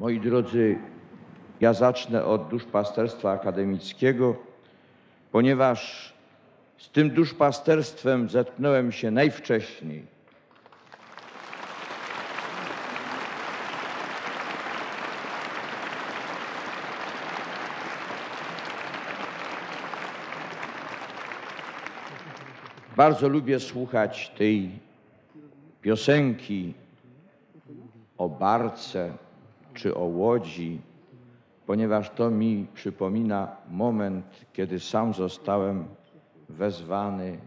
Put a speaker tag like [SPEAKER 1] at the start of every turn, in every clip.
[SPEAKER 1] Moi drodzy, ja zacznę od duszpasterstwa akademickiego, ponieważ z tym duszpasterstwem zetknąłem się najwcześniej. Bardzo lubię słuchać tej piosenki o barce czy o łodzi, ponieważ to mi przypomina moment, kiedy sam zostałem wezwany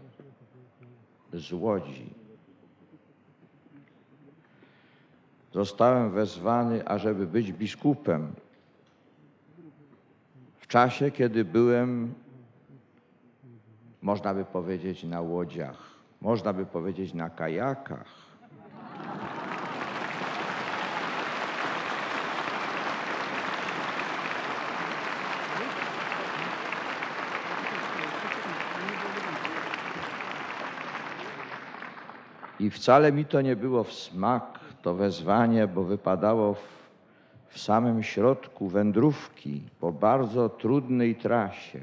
[SPEAKER 1] z łodzi. Zostałem wezwany, ażeby być biskupem. W czasie, kiedy byłem, można by powiedzieć, na łodziach, można by powiedzieć na kajakach. I wcale mi to nie było w smak, to wezwanie, bo wypadało w, w samym środku wędrówki po bardzo trudnej trasie.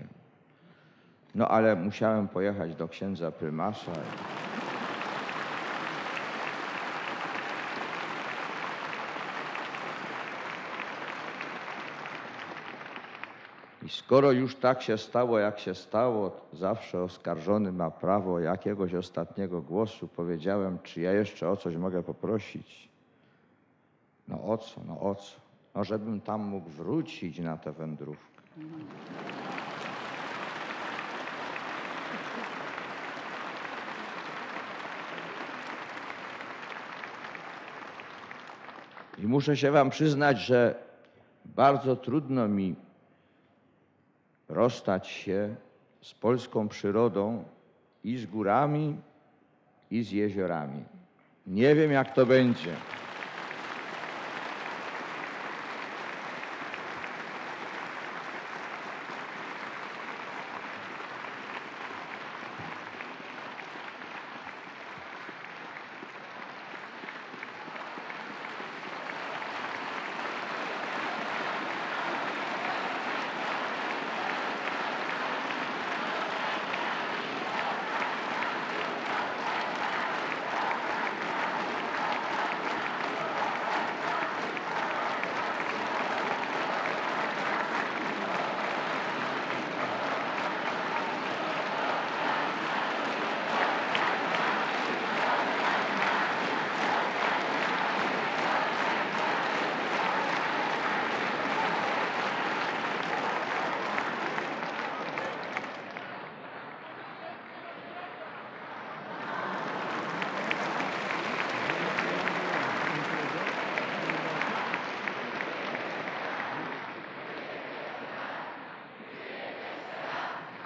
[SPEAKER 1] No ale musiałem pojechać do księdza prymasa. I skoro już tak się stało, jak się stało, zawsze oskarżony ma prawo jakiegoś ostatniego głosu. Powiedziałem, czy ja jeszcze o coś mogę poprosić. No o co, no o co? No żebym tam mógł wrócić na tę wędrówkę. I muszę się wam przyznać, że bardzo trudno mi rozstać się z polską przyrodą i z górami, i z jeziorami. Nie wiem, jak to będzie.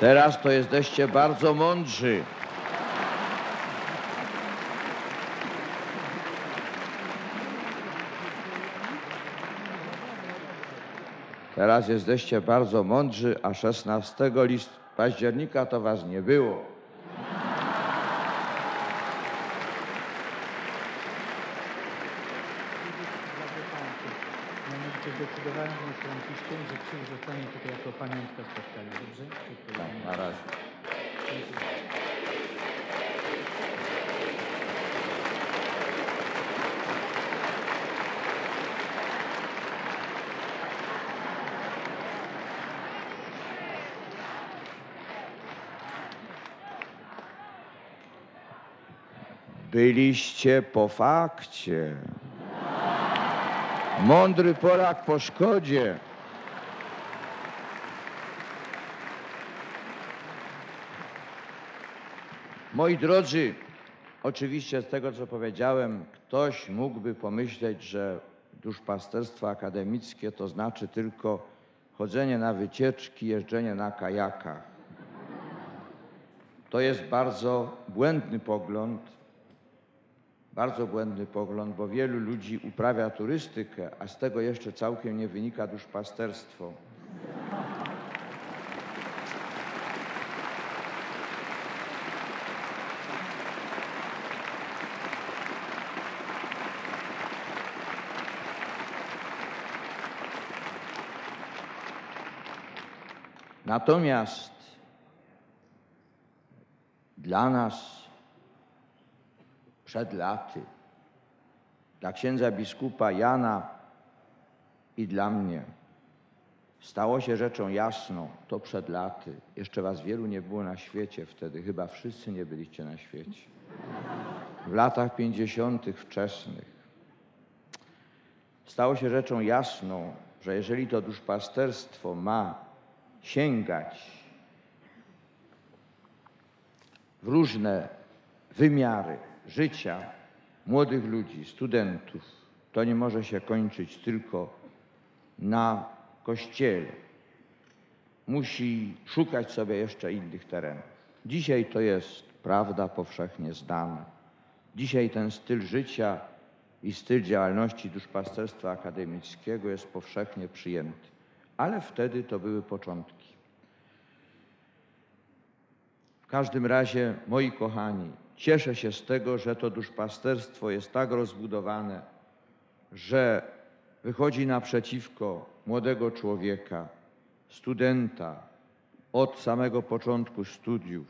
[SPEAKER 1] Teraz to jesteście bardzo mądrzy. Teraz jesteście bardzo mądrzy, a 16 list października to was nie było.
[SPEAKER 2] Zdecydowałem z Franciszkiem, że krzyż zostanie tutaj jako pamiątka spotkania, dobrze?
[SPEAKER 1] Tak, na razie. Byliście po fakcie. Mądry Polak po szkodzie. Moi drodzy, Oczywiście z tego, co powiedziałem, ktoś mógłby pomyśleć, że duszpasterstwo akademickie to znaczy tylko chodzenie na wycieczki, jeżdżenie na kajakach. To jest bardzo błędny pogląd, bardzo błędny pogląd, bo wielu ludzi uprawia turystykę, a z tego jeszcze całkiem nie wynika duszpasterstwo. Natomiast dla nas przed laty, dla księdza biskupa Jana i dla mnie. Stało się rzeczą jasną, to przed laty, jeszcze was wielu nie było na świecie wtedy, chyba wszyscy nie byliście na świecie. W latach pięćdziesiątych wczesnych. Stało się rzeczą jasną, że jeżeli to duszpasterstwo ma sięgać w różne wymiary życia młodych ludzi, studentów, to nie może się kończyć tylko na kościele. Musi szukać sobie jeszcze innych terenów. Dzisiaj to jest prawda powszechnie znana. Dzisiaj ten styl życia i styl działalności duszpasterstwa akademickiego jest powszechnie przyjęty, ale wtedy to były początki. W każdym razie, moi kochani, cieszę się z tego, że to duszpasterstwo jest tak rozbudowane, że wychodzi naprzeciwko młodego człowieka, studenta od samego początku studiów,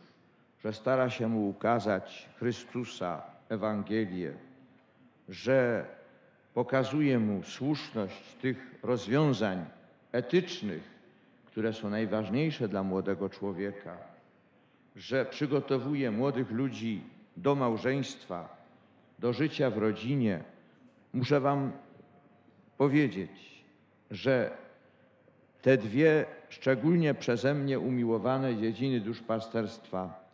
[SPEAKER 1] że stara się mu ukazać Chrystusa, Ewangelię, że pokazuje mu słuszność tych rozwiązań etycznych, które są najważniejsze dla młodego człowieka, że przygotowuje młodych ludzi do małżeństwa, do życia w rodzinie. Muszę Wam powiedzieć, że te dwie szczególnie przeze mnie umiłowane dziedziny duszpasterstwa,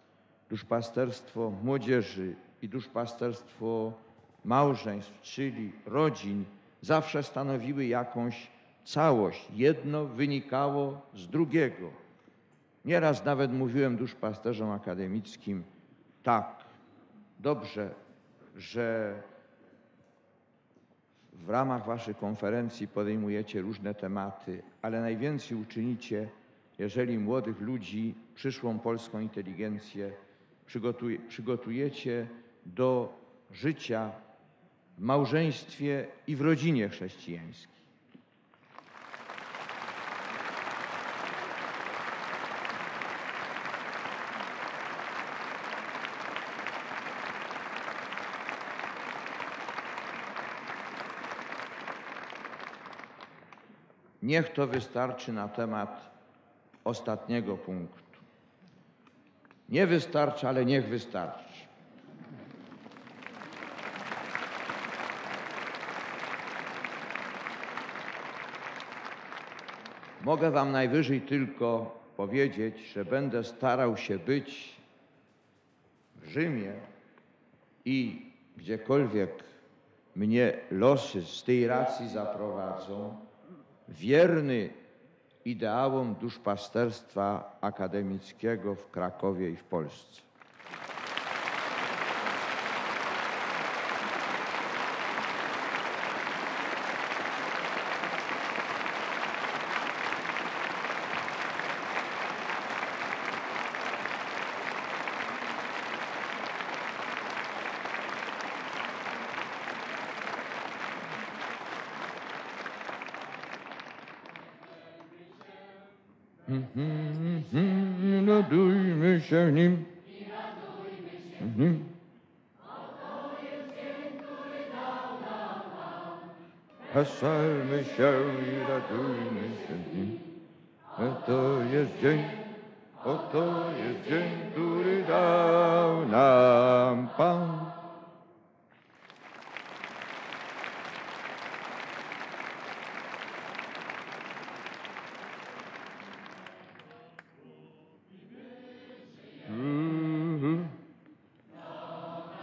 [SPEAKER 1] duszpasterstwo młodzieży i duszpasterstwo małżeństw, czyli rodzin, zawsze stanowiły jakąś całość. Jedno wynikało z drugiego. Nieraz nawet mówiłem duszpasterzom akademickim, tak, dobrze, że w ramach Waszych konferencji podejmujecie różne tematy, ale najwięcej uczynicie, jeżeli młodych ludzi, przyszłą polską inteligencję przygotuje, przygotujecie do życia w małżeństwie i w rodzinie chrześcijańskiej. Niech to wystarczy na temat ostatniego punktu. Nie wystarczy, ale niech wystarczy. Mogę Wam najwyżej tylko powiedzieć, że będę starał się być w Rzymie i gdziekolwiek mnie losy z tej racji zaprowadzą, wierny ideałom duszpasterstwa akademickiego w Krakowie i w Polsce. Radujmy się w nim. Mhm. Weselmy się i radujmy się w nim. Oto jest dzień, oto jest dzień, który dał nam Pan.